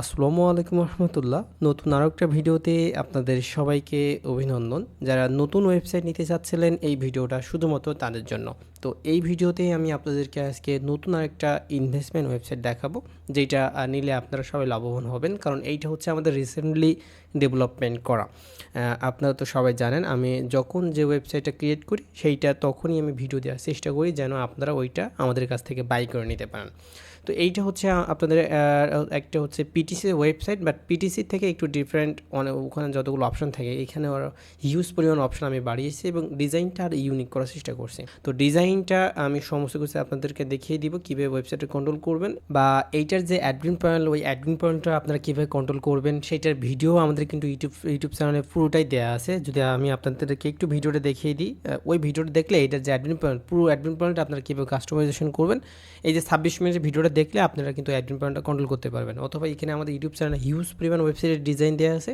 আসসালামু আলাইকুম রহমতুল্লাহ। নতুন আরও একটা ভিডিওতে আপনাদের সবাইকে অভিনন্দন। যারা নতুন ওয়েবসাইট নিতে চাচ্ছিলেন, এই ভিডিওটা শুধুমাত্র তাদের জন্য। তো এই ভিডিওতে আমি আপনাদেরকে আজকে নতুন আরেকটা ইনভেস্টমেন্ট ওয়েবসাইট দেখাবো, যেটা নিলে আপনারা সবাই লাভবান হবেন। কারণ এইটা হচ্ছে আমাদের রিসেন্টলি ডেভেলপমেন্ট করা। আপনারা তো সবাই জানেন, আমি যখন যে ওয়েবসাইটটা ক্রিয়েট করি, সেইটা তখনই আমি ভিডিও দেওয়ার চেষ্টা করি যেন আপনারা ওইটা আমাদের কাছ থেকে বাই করে নিতে পারেন। তো এইটা হচ্ছে আপনাদের একটা হচ্ছে পিটিসি ওয়েবসাইট বাট পিটিসি থেকে একটু ডিফারেন্ট অনেক ওখানে যতগুলো অপশন থাকে, এখানে হিউজ পরিমাণ অপশন আমি বাড়িয়েছি এবং ডিজাইনটা আর ইউনিক করার চেষ্টা করছি। তো ডিজাইনটা আমি সমস্ত কিছু আপনাদেরকে দেখিয়ে দিব, কীভাবে ওয়েবসাইটে কন্ট্রোল করবেন বা এইটার যে অ্যাডমিন পয়েন্ট ওই অ্যাডমিন পয়েন্টটা আপনারা কীভাবে কন্ট্রোল করবেন, সেইটার ভিডিও আমাদের কিন্তু ইউটিউব ইউটিউব চ্যানেলে পুরোটাই দেওয়া আছে। যদি আমি আপনাদেরকে একটু ভিডিওটা দেখিয়ে দিই ওই ভিডিওটা দেখলে এইটার যে অ্যাডমিন পয়েন্ট পুরো অ্যাডমিন পয়েন্ট আপনারা কীভাবে কাস্টমাইজেশন করবেন, এই যে ছাব্বিশ মিনিটের ভিডিওটা দেখলে আপনারা কিন্তু অ্যাডমিন পয়েন্টটা কন্ট্রোল করতে পারবেন। অথবা এখানে আমাদের ইউটিউব চ্যানেলে হিউজ পরিমাণ ওয়েবসাইটের ডিজাইন দেওয়া আছে।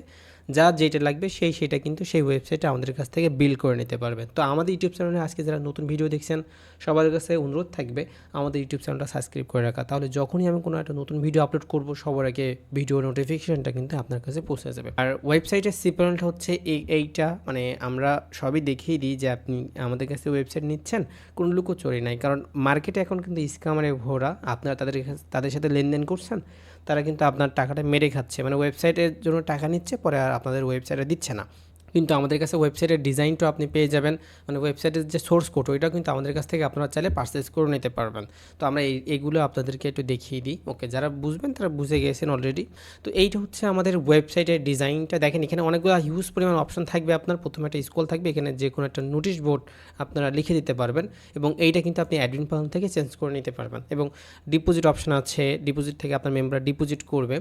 যা যেটা লাগবে সেই সেটা কিন্তু সেই ওয়েবসাইটে আমাদের কাছ থেকে বিল করে নিতে পারবেন তো আমাদের ইউটিউব চ্যানেলে আজকে যারা নতুন ভিডিও দেখছেন, সবার কাছে অনুরোধ থাকবে আমাদের ইউটিউব চ্যানেলটা সাবস্ক্রাইব করে রাখা। তাহলে যখনই আমি কোনো একটা নতুন ভিডিও আপলোড করব, সবার আগে ভিডিও নোটিফিকেশনটা কিন্তু আপনার কাছে পৌঁছে যাবে। আর ওয়েবসাইটের সিপারেন্ট হচ্ছে এই, এইটা মানে আমরা সবই দেখিয়ে দিই যে আপনি আমাদের কাছে ওয়েবসাইট নিচ্ছেন, কোনো লুকোচুরি নাই। কারণ মার্কেটে এখন কিন্তু স্ক্যামারে ভরা, আপনারা তাদের তাদের সাথে লেনদেন করছেন তারা কিন্তু আপনার টাকাটা মেরে খাচ্ছে। মানে ওয়েবসাইটের জন্য টাকা নিচ্ছে, পরে আর আপনাদের ওয়েবসাইটে দিচ্ছে না। কিন্তু আমাদের কাছে ওয়েবসাইটের ডিজাইনটাও আপনি পেয়ে যাবেন। মানে ওয়েবসাইটের যে সোর্স কোড ওইটাও কিন্তু আমাদের কাছ থেকে আপনারা চাইলে পারচেস করে নিতে পারবেন। তো আমরা এই, এগুলো আপনাদেরকে একটু দেখিয়ে দিই। ওকে যারা বুঝবেন তারা বুঝে গেছেন অলরেডি তো এইটা হচ্ছে আমাদের ওয়েবসাইটের ডিজাইনটা দেখেন, এখানে অনেকগুলো হিউজ পরিমাণ অপশন থাকবে আপনার। প্রথমে একটা স্কুল থাকবে, এখানে যে কোনো একটা নোটিশ বোর্ড আপনারা লিখে দিতে পারবেন। এবং এইটা কিন্তু আপনি অ্যাডমিন প্যানেল থেকে চেঞ্জ করে নিতে পারবেন। এবং ডিপোজিট অপশন আছে। ডিপোজিট থেকে আপনার মেম্বার ডিপোজিট করবে।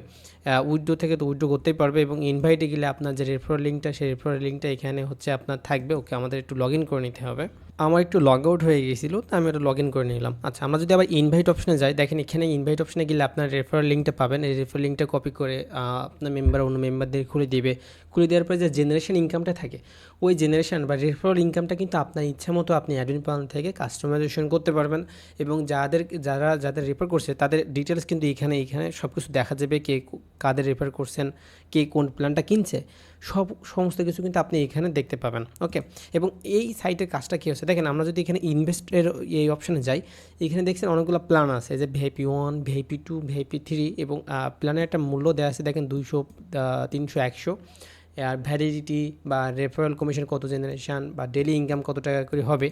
উইড্রো থেকে তো উইড্রো করতেই পারবে। এবং ইনভাইটে গেলে আপনার যে রেফার লিঙ্কটা সেই রেফার লিঙ্কটা এখানে হচ্ছে আপনার থাকবে। ওকে আমাদের একটু লগ করে নিতে হবে। আমার একটু লগ আউট হয়ে গেছিল, তো আমি ওটা লগ ইন করে নিলাম। আচ্ছা আমরা যদি আবার ইনভাইট অপশনে যাই, দেখেন এখানে ইনভাইট অপশনে গেলে আপনার রেফার লিঙ্কটা পাবেন। এই রেফার লিঙ্কটা কপি করে আপনার মেম্বার অন্য মেম্বারদের খুলে দিবে। খুলে দেওয়ার পরে যে জেনারেশন ইনকামটা থাকে, ওই জেনারেশন বা রেফার ইনকামটা কিন্তু আপনার ইচ্ছা মতো আপনি অ্যাডমিন প্ল্যান থেকে কাস্টমাইজেশন করতে পারবেন এবং যাদের, যারা, যাদের রেফার করছে, তাদের ডিটেলস কিন্তু এখানে এখানে সব কিছু দেখা যাবে কে কাদের রেফার করছেন, কে কোন প্ল্যানটা কিনছে, সব, সমস্ত কিছু কিন্তু আপনি এখানে দেখতে পাবেন। ওকে এবং এই সাইটের কাজটা কী হচ্ছে? দেখেন আমরা যদি এখানে ইনভেস্টের এই অপশানে যাই, এখানে দেখছেন অনেকগুলো প্ল্যান আছে যে VIP one VIP two VIP three এবং প্ল্যানের একটা মূল্য দেওয়া আছে, দেখেন দুইশো তিনশো, একশো। আর ভ্যালিডিটি বা রেফারেল কমিশন কত জেনারেশান বা ডেলি ইনকাম কত টাকা করে হবে,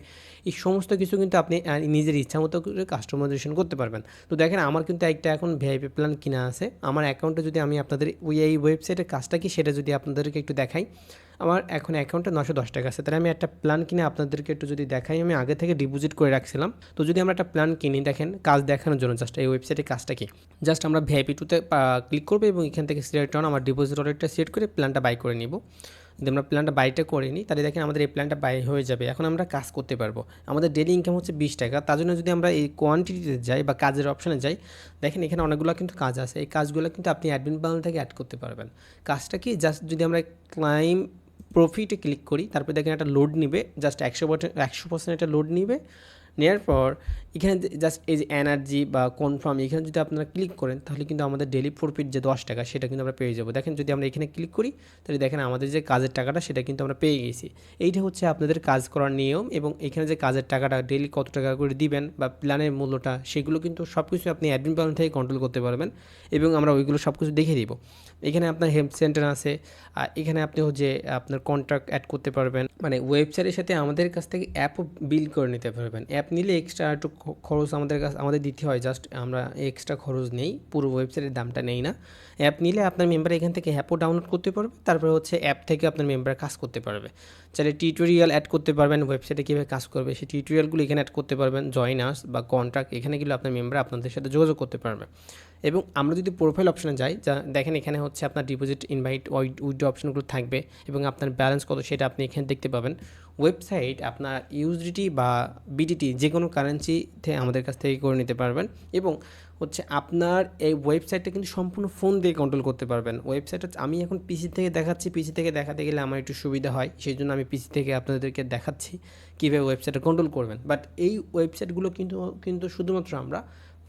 এই সমস্ত কিছু কিন্তু আপনি নিজের ইচ্ছা মতো করে কাস্টমাইজেশন করতে পারবেন। তো দেখেন আমার কিন্তু একটা এখন ভিআইপি প্ল্যান কিনা আছে। আমার অ্যাকাউন্টে যদি আমি আপনাদের ওই, এই ওয়েবসাইটের কাজটা কি সেটা যদি আপনাদেরকে একটু দেখাই। আমার এখন অ্যাকাউন্টে নশো দশ টাকা আছে। তাহলে আমি একটা প্ল্যান কিনে আপনাদেরকে একটু যদি দেখাই, আমি আগে থেকে ডিপোজিট করে রাখছিলাম। তো যদি আমরা একটা প্ল্যান কিনি, দেখেন কাজ দেখানোর জন্য জাস্ট এই ওয়েবসাইটে কাজটা কি? জাস্ট আমরা ভিআইপি টুতে ক্লিক করব এবং এখান থেকে সিলেক্ট অন আমার ডিপোজিট অর্ডারটা সিলেক্ট করে প্ল্যানটা বাই করে নিব। যদি আমরা প্ল্যানটা বাইটা করে নিই, তাহলে দেখেন আমাদের এই প্ল্যানটা বাই হয়ে যাবে। এখন আমরা কাজ করতে পারব। আমাদের ডেলি ইনকাম হচ্ছে বিশ টাকা। তার জন্য যদি আমরা এই কোয়ান্টিটিতে যাই বা কাজের অপশানে যাই, দেখেন এখানে অনেকগুলো কিন্তু কাজ আছে। এই কাজগুলো কিন্তু আপনি অ্যাডমিন প্যানেল থেকে অ্যাড করতে পারবেন। কাজটা কি? জাস্ট যদি আমরা ক্লাইম প্রফিটে ক্লিক করি, তারপর দেখেন একটা লোড নিবে জাস্ট একশো একশো পার্সেন্ট একটা লোড নিবে নেওয়ার পর এখানে জাস্ট এই যে এনার্জি বা কনফার্ম এখানে যদি আপনারা ক্লিক করেন, তাহলে কিন্তু আমাদের ডেলি প্রফিট যে দশ টাকা, সেটা কিন্তু আমরা পেয়ে যাব। দেখেন যদি আমরা এখানে ক্লিক করি, তাহলে দেখেন আমাদের যে কাজের টাকাটা, সেটা কিন্তু আমরা পেয়ে গেছি। এইটা হচ্ছে আপনাদের কাজ করার নিয়ম এবং এখানে যে কাজের টাকাটা ডেলি কত টাকা করে দিবেন বা প্ল্যানের মূল্যটা, সেগুলো কিন্তু সব কিছু আপনি অ্যাডমিন প্ল্যান থেকে কন্ট্রোল করতে পারবেন এবং আমরা ওইগুলো সব কিছু দেখে দিব। এখানে আপনার হেল্প সেন্টার আছে এখানে আপনি হচ্ছে আপনার কন্ট্রাক্ট অ্যাড করতে পারবেন। মানে ওয়েবসাইটের সাথে আমাদের কাছ থেকে অ্যাপও বিল করে নিতে পারবেন। অ্যাপ নিলে এক্সট্রা একটু খরচ আমাদের কাছে, আমাদের দিতে হয়। জাস্ট আমরা এক্সট্রা খরচ নেই, পুরো ওয়েবসাইটের দামটা নেই না। অ্যাপ নিলে আপনার মেম্বার এখান থেকে অ্যাপও ডাউনলোড করতে পারবে, তারপরে হচ্ছে অ্যাপ থেকে আপনার মেম্বার কাজ করতে পারবে। চাইলে টিউটোরিয়াল অ্যাড করতে পারবেন ওয়েবসাইটে কীভাবে কাজ করবে, সেই টিউটোরিয়ালগুলো এখানে অ্যাড করতে পারবেন জয়েন বা কন্ট্রাক্ট এখানে গেলে আপনার মেম্বার আপনাদের সাথে যোগাযোগ করতে পারবে। এবং আমরা যদি প্রোফাইল অপশনে যাই, যা দেখেন এখানে হচ্ছে আপনার ডিপোজিট ইনভাইট উইথড্র অপশনগুলো থাকবে এবং আপনার ব্যালেন্স কত সেটা আপনি এখানে দেখতে পাবেন। ওয়েবসাইট আপনার ইউএসডিটি বা বিডিটি যে কোনো কারেন্সিতে আমাদের কাছ থেকে করে নিতে পারবেন এবং হচ্ছে আপনার এই ওয়েবসাইটটা কিন্তু সম্পূর্ণ ফোন দিয়ে কন্ট্রোল করতে পারবেন। ওয়েবসাইট হচ্ছে, আমি এখন পিসি থেকে দেখাচ্ছি পিসি থেকে দেখাতে গেলে আমার একটু সুবিধা হয় সেই জন্য আমি পিসি থেকে আপনাদেরকে দেখাচ্ছি কীভাবে ওয়েবসাইটটা কন্ট্রোল করবেন। বাট এই ওয়েবসাইটগুলো কিন্তু কিন্তু শুধুমাত্র আমরা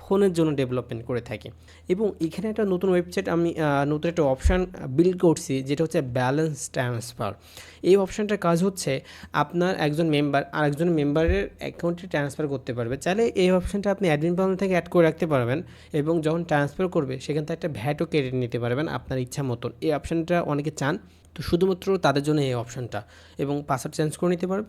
ফোনের জন্য ডেভেলপমেন্ট করে থাকি। এবং এখানে একটা নতুন ওয়েবসাইট আমি নতুন একটা অপশান বিল্ড করছি, যেটা হচ্ছে ব্যালেন্স ট্রান্সফার এই অপশানটার কাজ হচ্ছে আপনার একজন মেম্বার আর একজন মেম্বারের অ্যাকাউন্টে ট্রান্সফার করতে পারবে। চাইলে এই অপশানটা আপনি অ্যাডমিন প্যানেল থেকে অ্যাড করে রাখতে পারবেন এবং যখন ট্রান্সফার করবে, সেখান থেকে একটা ভ্যাটও কেটে নিতে পারবেন আপনার ইচ্ছা মতন। এই অপশানটা অনেকে চান, তো শুধুমাত্র তাদের জন্য এই অপশানটা এবং পাসওয়ার্ড চেঞ্জ করে নিতে পারবে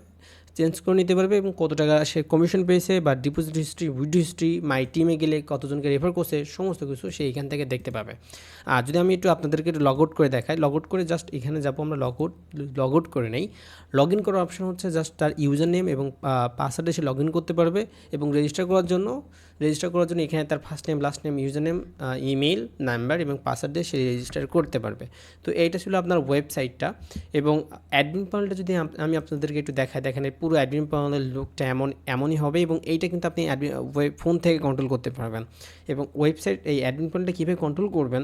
চেঞ্জ করে নিতে পারবে এবং কত টাকা সে কমিশন পেয়েছে বা deposit history withdraw history my টিমে গেলে কতজনকে রেফার করছে, সমস্ত কিছু সে এখান থেকে দেখতে পাবে। আর যদি আমি একটু আপনাদেরকে একটু লগ আউট করে দেখাই লগ আউট করে জাস্ট এখানে যাব আমরা লগ আউট লগ আউট করে নেই। লগ ইন করার অপশন হচ্ছে জাস্ট তার ইউজার নেম এবং পাসওয়ার্ডে সে লগ ইন করতে পারবে এবং রেজিস্টার করার জন্য রেজিস্টার করার জন্য এখানে তার first name last name user name email number এবং পাসওয়ার্ড দিয়ে সে রেজিস্টার করতে পারবে। তো এইটা ছিল আপনার ওয়েবসাইটটা এবং অ্যাডমিন প্যানেলটা যদি আমি আপনাদেরকে একটু দেখাই, দেখেন পুরো অ্যাডমিন প্যানেলের লুকটা এমন, এমনই হবে এবং এইটা কিন্তু আপনি ফোন থেকে কন্ট্রোল করতে পারবেন। এবং ওয়েবসাইট এই অ্যাডমিন প্যানেলটা কীভাবে কন্ট্রোল করবেন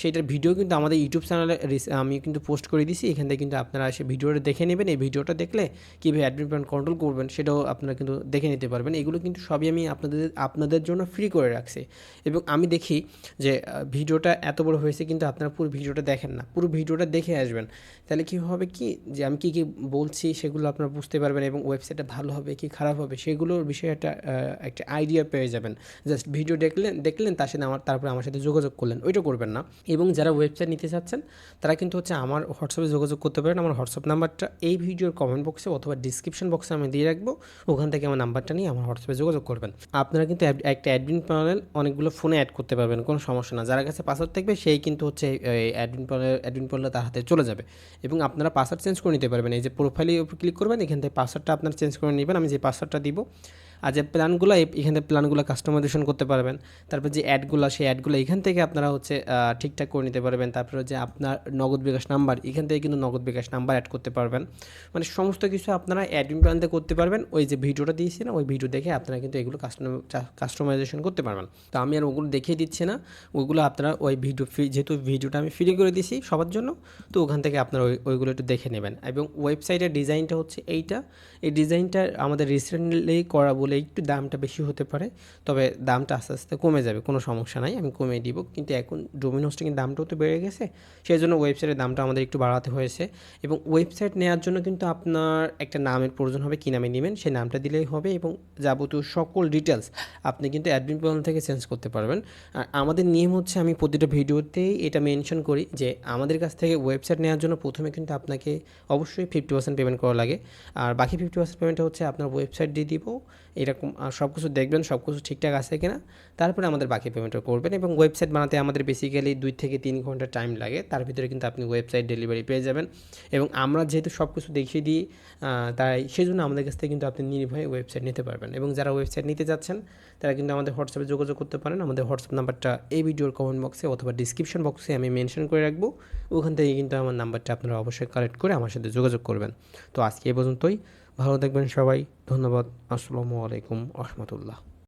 সেইটার ভিডিও কিন্তু আমাদের ইউটিউব চ্যানেলে আমি কিন্তু পোস্ট করে দিছি এখান থেকে কিন্তু আপনারা এসে ভিডিওটা দেখে নেবেন। এই ভিডিওটা দেখলে কীভাবে অ্যাডমিন প্যানেল কন্ট্রোল করবেন সেটাও আপনারা কিন্তু দেখে নিতে পারবেন। এগুলো কিন্তু সবই আমি আপনাদের আপনাদের জন্য ফ্রি করে রাখছি। এবং আমি দেখি যে ভিডিওটা এত বড় হয়েছে কিন্তু আপনারা পুরো ভিডিওটা দেখেন না। পুরো ভিডিওটা দেখে আসবেন। তাহলে কী হবে কি, যে আমি কী কী বলছি সেগুলো আপনারা বুঝতে পারবেন এবং ওয়েবসাইটটা ভালো হবে কি খারাপ হবে সেগুলোর বিষয়ে একটা একটা আইডিয়া পেয়ে যাবেন। জাস্ট ভিডিও দেখলেন দেখলেন, তার সাথে আমার, তারপরে আমার সাথে যোগাযোগ করলেন। ওইটা করবেন না। এবং যারা ওয়েবসাইট নিতে চাচ্ছেন, তারা কিন্তু হচ্ছে আমার হোয়াটসঅ্যাপে যোগাযোগ করতে পারেন। আমার হোয়াটসঅ্যাপ নাম্বারটা এই ভিডিওর কমেন্ট বক্সে অথবা ডিসক্রিপশন বক্সে আমি দিয়ে রাখব। ওখান থেকে আমার নাম্বারটা নিয়ে আমার হোয়াটসঅ্যাপে যোগাযোগ করবেন। আপনারা কিন্তু একটা অ্যাডমিন প্যানেল অনেকগুলো ফোনে অ্যাড করতে পারবেন, কোনো সমস্যা না। যার কাছে পাসওয়ার্ড থাকবে, সেই কিন্তু হচ্ছে অ্যাডমিন প্যানেল অ্যাডমিন প্যানেল তার হাতে চলে যাবে। এবং আপনারা পাসওয়ার্ড চেঞ্জ করে নিতে পারবেন। এই যে প্রোফাইলে ক্লিক করবেন, এখান থেকে পাসওয়ার্ডটা আপনারা চেঞ্জ করে নেবেন। আমি যে পাসওয়ার্ডটা দিব আর যে প্ল্যানগুলো এখান প্ল্যানগুলো কাস্টমাইজেশন করতে পারবেন। তারপর যে অ্যাডগুলো, সেই অ্যাডগুলো এখান থেকে আপনারা হচ্ছে ঠিকঠাক করে নিতে পারবেন। তারপরে যে আপনার নগদ বিকাশ নাম্বার, এখান থেকে কিন্তু নগদ বিকাশ নাম্বার অ্যাড করতে পারবেন। মানে সমস্ত কিছু আপনারা অ্যাডমিন প্ল্যানতে করতে পারবেন। ওই যে ভিডিওটা দিয়েছি না, ওই ভিডিও দেখে আপনারা কিন্তু এগুলো কাস্টমাইজেশন করতে পারবেন। তো আমি আর ওগুলো দেখিয়ে দিচ্ছি না। ওইগুলো আপনারা ওই ভিডিও ফ্রি যেহেতু ভিডিওটা আমি ফ্রি করে দিয়েছি সবার জন্য, তো ওখান থেকে আপনারা ওই, ওইগুলো একটু দেখে নেবেন। এবং ওয়েবসাইটের ডিজাইনটা হচ্ছে এইটা। এই ডিজাইনটা আমাদের রিসেন্টলি করা বলে একটু দামটা বেশি হতে পারে, তবে দামটা আস্তে আস্তে কমে যাবে, কোনো সমস্যা নাই, আমি কমিয়ে দিব। কিন্তু এখন ডোমিন হোস্টিংয়ের দামটাও তো বেড়ে গেছে সেই জন্য ওয়েবসাইটের দামটা আমাদের একটু বাড়াতে হয়েছে। এবং ওয়েবসাইট নেওয়ার জন্য কিন্তু আপনার একটা নামের প্রয়োজন হবে, কী নামে নেবেন, সেই নামটা দিলেই হবে এবং যাবতীয় সকল ডিটেলস আপনি কিন্তু অ্যাডমিন প্যানেল থেকে চেঞ্জ করতে পারবেন। আর আমাদের নিয়ম হচ্ছে, আমি প্রতিটা ভিডিওতেই এটা মেনশন করি যে, আমাদের কাছ থেকে ওয়েবসাইট নেওয়ার জন্য প্রথমে কিন্তু আপনাকে অবশ্যই ফিফটি পার্সেন্ট পেমেন্ট করা লাগে। আর বাকি ফিফটি পার্সেন্ট পেমেন্টটা হচ্ছে আপনার ওয়েবসাইট দিয়ে দিব এরকম সব কিছু দেখবেন সব কিছু ঠিকঠাক আছে কিনা। তারপরে আমাদের বাকি পেমেন্টটা করবেন এবং ওয়েবসাইট বানাতে আমাদের বেসিক্যালি দুই থেকে তিন ঘণ্টা টাইম লাগে। তার ভিতরে কিন্তু আপনি ওয়েবসাইট ডেলিভারি পেয়ে যাবেন। এবং আমরা যেহেতু সব কিছু দেখিয়ে দিই তাই সেই জন্য আমাদের কাছ থেকে কিন্তু আপনি নির্ভয়ে ওয়েবসাইট নিতে পারবেন। এবং যারা ওয়েবসাইট নিতে যাচ্ছেন, তারা কিন্তু আমাদের হোয়াটসঅ্যাপে যোগাযোগ করতে পারেন। আমাদের হোয়াটসঅ্যাপ নাম্বারটা এই ভিডিওর কমেন্ট বক্সে অথবা ডিসক্রিপশন বক্সে আমি মেনশন করে রাখব। ওখান থেকে কিন্তু আমার নাম্বারটা আপনারা অবশ্যই কালেক্ট করে আমার সাথে যোগাযোগ করবেন। তো আজকে এই পর্যন্তই। ভালো থাকবেন সবাই। ধন্যবাদ। আসসালামু আলাইকুম রহমতুল্লাহ।